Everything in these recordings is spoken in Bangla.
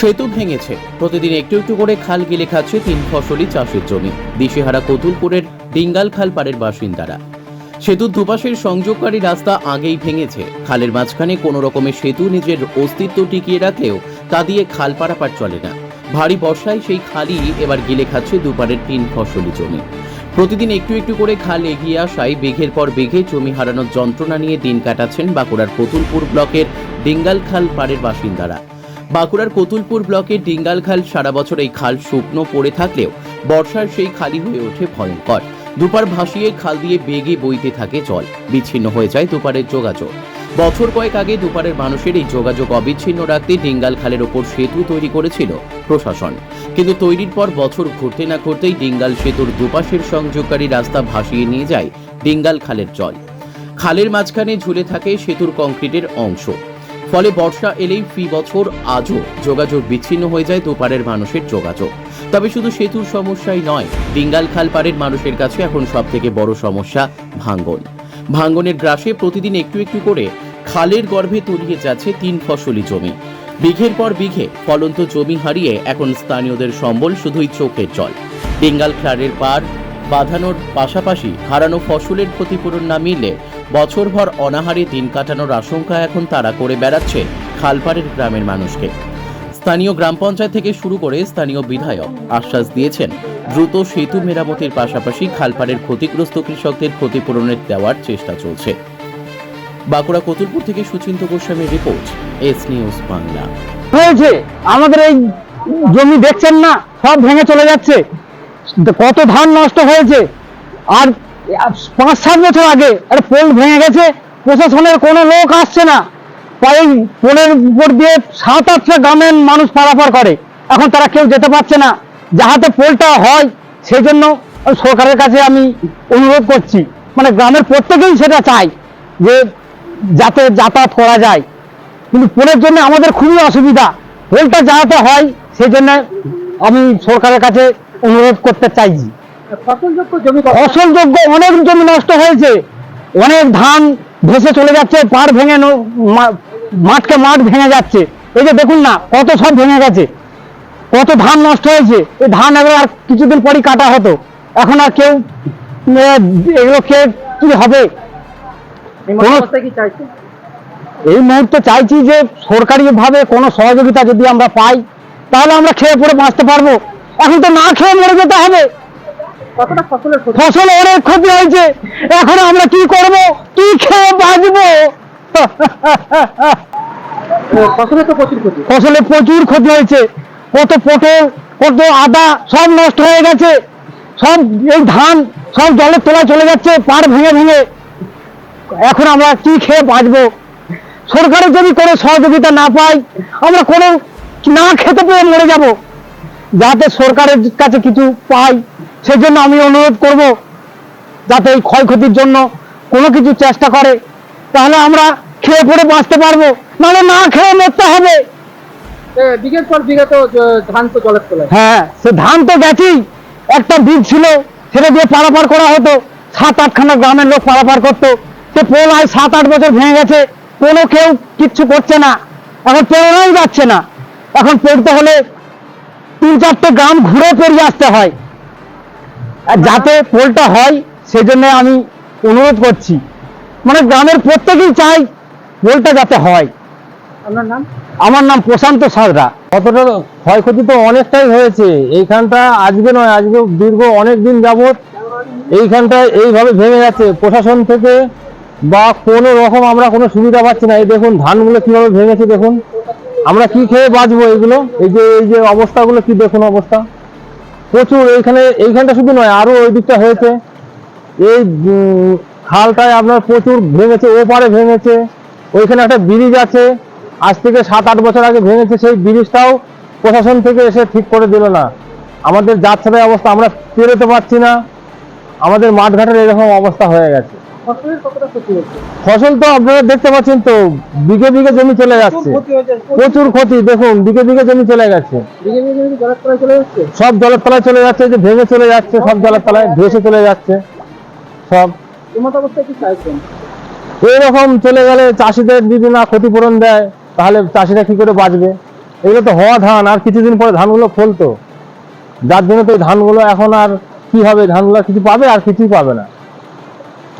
সেতু ভেঙেছে। প্রতিদিন একটু একটু করে খাল গিলে খাচ্ছে তিন ফসলি চাষের জমি। দিশেহারা কতুলপুরের ডিঙ্গাল খাল পাড়ের বাসিন্দারা। সেতুর দুপাশের সংযোগকারী রাস্তা আগেই ভেঙেছে। খালের মাঝখানে কোনো রকমের সেতু নিজের অস্তিত্ব টিকিয়ে রাখলেও তা দিয়ে খাল পারাপার চলে না। ভারী বর্ষায় সেই খালই এবার গিলে খাচ্ছে দুপারের তিন ফসলি জমি। প্রতিদিন একটু একটু করে খাল এগিয়ে আসায় বেঘের পর বেঘে জমি হারানোর যন্ত্রণা নিয়ে দিন কাটাচ্ছেন বাঁকুড়ার কতুলপুর ব্লকের ডিঙ্গাল খাল পাড়ের বাসিন্দারা। বাঁকুড়ার কতুলপুর ব্লকের ডিঙ্গাল খাল সারা বছর এই খাল শুকনো পড়ে থাকলেও বর্ষার সেই খালি হয়ে ওঠে ভয়ঙ্কর। দুপার ভাসিয়ে খাল দিয়ে বেগে বইতে থাকে জল। বিচ্ছিন্ন হয়ে যায় দুপারের যোগাযোগ। বছর কয়েক আগে দুপারের মানুষের এই যোগাযোগ অবিচ্ছিন্ন রাখতে ডিঙ্গাল খালের ওপর সেতু তৈরি করেছিল প্রশাসন। কিন্তু তৈরির পর বছর ঘুরতে না ঘুরতেই ডিঙ্গাল সেতুর দুপাশের সংযোগকারী রাস্তা ভাসিয়ে নিয়ে যায় ডিঙ্গাল খালের জল। খালের মাঝখানে ঝুলে থাকে সেতুর কংক্রিটের অংশ। ফলে বর্ষা এলেই ফি বছর আজও যোগাযোগ বিচ্ছিন্ন হয়ে যায় দুপারের মানুষের যোগাযোগ। তবে শুধু সেতুর সমস্যাই নয়, ডিঙ্গাল খাল পাড়ের মানুষের কাছে এখন সব থেকে বড় সমস্যা ভাঙ্গন। ভাঙ্গনের গ্রাসে প্রতিদিন একটু একটু করে খালের গর্ভে তলিয়ে যাচ্ছে তিন ফসলি জমি। বিঘের পর বিঘে ফলন্ত জমি হারিয়ে এখন স্থানীয়দের সম্বল শুধুই চোখের জল। ডিঙ্গাল খালের পার বাঁধানোর পাশাপাশি হারানো ফসলের ক্ষতিপূরণ না মিললে বছরভর অনাহারে দিন কাটানোর আশঙ্কা এখন তারা করে বেড়াচ্ছে খালপাড়ের গ্রামের মানুষকে। স্থানীয় গ্রাম পঞ্চায়েত থেকে শুরু করে স্থানীয় বিধায়ক আশ্বাস দিয়েছেন, দ্রুত সেতু মেরামতির পাশাপাশি খালপাড়ের ক্ষতিগ্রস্ত কৃষকদের ক্ষতিপূরণের দেওয়ার চেষ্টা চলছে। বাঁকুড়া কতুলপুর থেকে সুচিন্ত গোস্বামীর রিপোর্ট, এস নিউজ বাংলা। হয়েছে। আমাদের এই জমি দেখছেন না, সব ভেঙে চলে যাচ্ছে। কত ধান নষ্ট হয়েছে। আর পাঁচ, সাত বছর আগে একটা পোল ভেঙে গেছে, প্রশাসনের কোনো লোক আসছে না। তাই পোলের উপর দিয়ে সাত, আটটা গ্রামের মানুষ পারাপার করে। এখন তারা কেউ যেতে পারছে না। যাহাতে পোলটা হয় সেই জন্য সরকারের কাছে আমি অনুরোধ করছি। মানে গ্রামের প্রত্যেকেই সেটা চাই যে যাতে যাতায়াত করা যায়। কিন্তু পোলের জন্য আমাদের খুবই অসুবিধা। পোলটা যাতে হয় সেই জন্য আমি সরকারের কাছে অনুরোধ করতে চাইছি। ফসলযোগ্য অনেক জমি নষ্ট হয়েছে। অনেক ধান ভেসে চলে যাচ্ছে পাড় ভেঙে মাঠকে মাঠ ভেঙে যাচ্ছে। এই যে দেখুন না কত সব ভেঙে গেছে। কত ধান নষ্ট হয়েছে। এই ধান এবার আর কিছুদিন পরই কাটা হতো। এখন আর কেউ এগুলো কে কি হবে? এই মুহূর্তে চাইছি যে সরকারিভাবে কোনো সহযোগিতা যদি আমরা পাই তাহলে আমরা খেয়ে পরে বাঁচতে পারব। এখন তো না খেয়ে মরে যেতে হবে। ফসল অনেক ক্ষতি হয়েছে। এখন আমরা কি করব? কি খেয়ে বাঁচবো? ফসলের তো প্রচুর ক্ষতি। ফসলে প্রচুর ক্ষতি হয়েছে। কত পটল কত আদা সব নষ্ট হয়ে গেছে। সব এই ধান সব জলের তলায় চলে যাচ্ছে পাড় ভেঙে ভেঙে। এখন আমরা কি খেয়ে বাঁচবো? সরকারের যদি কোনো সহযোগিতা না পাই আমরা কোনো না খেতে পেয়ে মরে যাব। যাতে সরকারের কাছে কিছু পাই। সেজন্য আমি অনুরোধ করব যাতে এই ক্ষয়ক্ষতির জন্য কোনো কিছু চেষ্টা করে তাহলে আমরা খেয়ে পরে বাঁচতে পারব নাহলে না খেয়ে মরতে হবে। বিঘের পর বিঘে তো ধান তো জলের তলায়। হ্যাঁ সে ধান তো গেছেই। একটা বীজ ছিল সেটা দিয়ে পারাপার করা হতো। সাত আটখানা গ্রামের লোক পারাপার করতো। সে পোল আজ সাত আট বছর ভেঙে গেছে। কোনো কেউ কিচ্ছু করছে না। এখন পেরোনোই যাচ্ছে না। এখন পেরতে হলে তিন চারটে গ্রাম ঘুরে পেরিয়ে আসতে হয়। যাতে পোলটা হয় সেজন্য আমি অনুরোধ করছি। মানে গ্রামের প্রত্যেকেই চাই পোলটা যাতে হয়। আপনার নাম? আমার নাম প্রশান্ত সাজরা কতটা ক্ষয়ক্ষতি তো অনেকটাই হয়েছে। এইখানটা আজকে নয় আজকে দীর্ঘ অনেক দিন যাবত এইখানটা এইভাবে ভেঙে যাচ্ছে। প্রশাসন থেকে বা কোনো রকম আমরা কোনো সুবিধা পাচ্ছি না। এই দেখুন ধানগুলো কীভাবে ভেঙেছে দেখুন। আমরা কি খেয়ে বাঁচবো এইগুলো এই যে এই যে অবস্থাগুলো কি দেখুন অবস্থা? প্রচুর, এইখানে, এইখানটা শুধু নয়, আরও ওই দিকটা হয়েছে। এই খালটায় আপনার প্রচুর ভেঙেছে, ওপারে ভেঙেছে। ওইখানে একটা ব্রিজ আছে, আজ থেকে সাত, আট বছর আগে ভেঙেছে, সেই ব্রিজটাও প্রশাসন থেকে এসে ঠিক করে দিল না। আমাদের যাচ্ছাড়াই অবস্থা আমরা পেরোতে পারছি না। আমাদের মাঠঘাটের এরকম অবস্থা হয়ে গেছে। ফসল তো আপনারা দেখতে পাচ্ছেন তো বিঘে বিঘে জমি চলে যাচ্ছে। প্রচুর। ক্ষতি দেখুন বিঘে বিঘে জমি চলে গেছে। সব জলের তলায় চলে যাচ্ছে? যে ভেঙে চলে যাচ্ছে সব জলের তলায় ভেসে চলে যাচ্ছে সব। এইরকম চলে গেলে চাষিদের যদি না ক্ষতিপূরণ দেয় তাহলে চাষিরা কি করে বাঁচবে? এগুলো তো হওয়া ধান আর কিছুদিন পরে ধানগুলো ফলতো। যার জন্য তো এই ধানগুলো এখন আর কি হবে? ধানগুলো কিছু পাবে আর কিছুই পাবে না।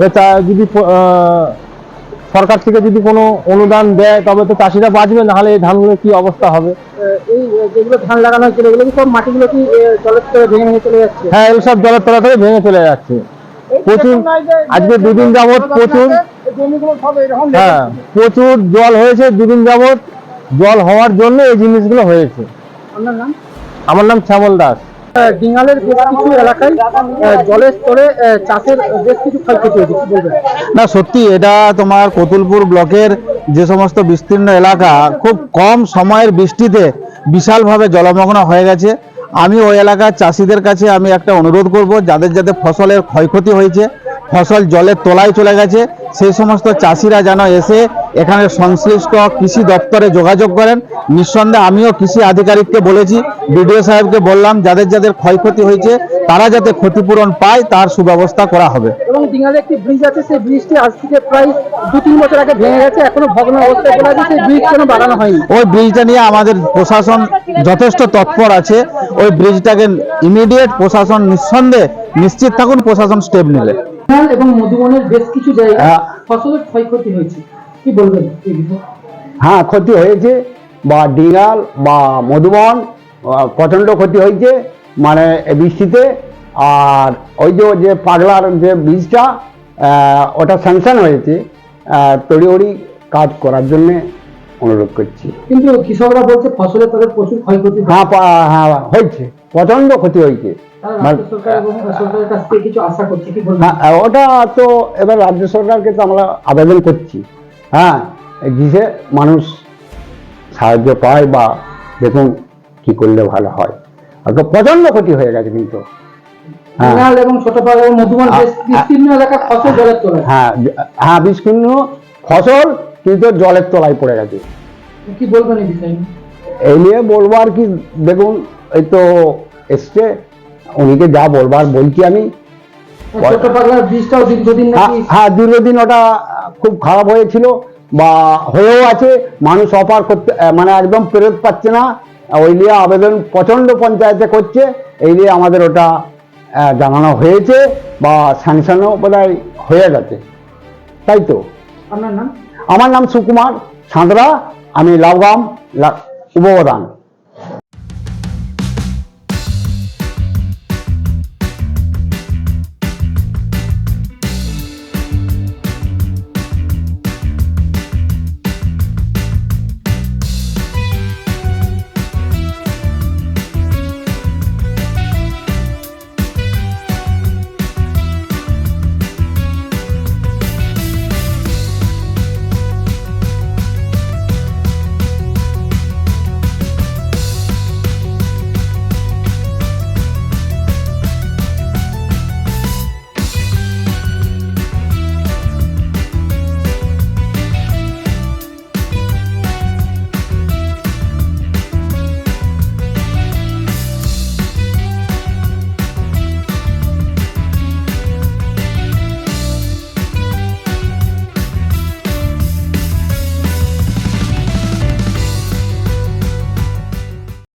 তা যদি সরকার থেকে যদি কোনো অনুদান দেয় তবে তো চাষিরা বাঁচবে নাহলে এই ধানগুলো কি অবস্থা হবে? আহ, এই যেগুলো ধান লাগানো হয়েছিল এগুলো কি সব মাটিগুলো কি জলের তলে ভেঙে ভেঙে চলে যাচ্ছে? হ্যাঁ এগুলো সব জলের তলা থেকে ভেঙে চলে যাচ্ছে। প্রচুর আজকে দুদিন যাবৎ প্রচুর হ্যাঁ প্রচুর জল হয়েছে দুদিন যাবৎ জল হওয়ার জন্য এই জিনিসগুলো হয়েছে। আমার নাম শ্যামল দাস। বেশ কিছু এলাকায় জলের স্তরে চাষের বেশ কিছু ক্ষয়ক্ষতি হয়েছে। না, সত্যি এটা তোমার কতুলপুর ব্লকের যে সমস্ত বিস্তীর্ণ এলাকা, খুব কম সময়ের বৃষ্টিতে বিশালভাবে জলমগ্ন হয়ে গেছে। আমি ওই এলাকার চাষিদের কাছে আমি একটা অনুরোধ করব, যাদের যাদের ফসলের ক্ষয়ক্ষতি হয়েছে ফসল জলের তলায় চলে গেছে। সেই সমস্ত চাষিরা যেন এসে এখানে সংশ্লিষ্ট কৃষি দপ্তরে যোগাযোগ করেন। নিঃসন্দেহে আমিও কৃষি আধিকারিককে বলেছি বিডিও সাহেবকে বললাম যাদের যাদের ক্ষয়ক্ষতি হয়েছে তারা যাতে ক্ষতিপূরণ পায় তার সুব্যবস্থা করা হবে। এবং ডিঙ্গালে একটি ব্রিজ আছে সেই ব্রিজটি আজ থেকে প্রায় দু তিন বছর আগে ভেঙে গেছে এখনও ভগ্ন অবস্থায় পড়ে আছে সেই ব্রিজ কোনো বাড়ানো হয়নি। ওই ব্রিজটা নিয়ে আমাদের প্রশাসন যথেষ্ট তৎপর আছে। ওই ব্রিজটাকে ইমিডিয়েট প্রশাসন নিঃসন্দেহে নিশ্চিত থাকুন প্রশাসন স্টেপ নেবে। ডিঙ্গাল এবং মধুবনের বেশ কিছু জায়গায় হ্যাঁ। ফসলের ক্ষয়ক্ষতি হয়েছে। কি বলবেন হ্যাঁ ক্ষতি হয়েছে বা ডিঙাল বা মধুবন প্রচণ্ড ক্ষতি হয়েছে মানে বৃষ্টিতে। আর ওই যে যে পাগলার যে বীজটা ওটা স্যাংশন হয়েছে আহ, তড়িঘড়ি কাজ করার জন্যে অনুরোধ করছি। কিন্তু কৃষকরা বলছে ফসলের তাদের প্রচুর ক্ষয়ক্ষতি হ্যাঁ হ্যাঁ হয়েছে প্রচণ্ড ক্ষতি হয়েছে। তারা মানে- হ্যাঁ ওটা তো এবার রাজ্য সরকারকে তো আমরা আবেদন করছি। হ্যাঁ দিশে মানুষ সাহায্য পায় বা দেখুন কি করলে ভালো হয়। আর তো প্রচণ্ড ক্ষতি হয়ে গেছে কিন্তু। হ্যাঁ। হ্যাঁ হ্যাঁ বিস্তীর্ণ ফসল কিন্তু জলের তলায় পড়ে গেছে। কি বলবেন এই নিয়ে বলব আর কি দেখুন এই তো এসছে। উনিকে যা বলবার বলছি আমি। হ্যাঁ, হ্যাঁ দীর্ঘদিন ওটা খুব খারাপ হয়েছিল বা হয়েও আছে মানুষ অপার করতে মানে একদম ফেরত পাচ্ছে না। ওই নিয়ে আবেদন প্রচণ্ড পঞ্চায়েতে করছে এই নিয়ে আমাদের ওটা জানানো হয়েছে বা স্যাংশনও বোধহয় হয়ে গেছে। তাই তো? আমার নাম সুকুমার সাঁতরা আমি লাউগাম উপপ্রধান।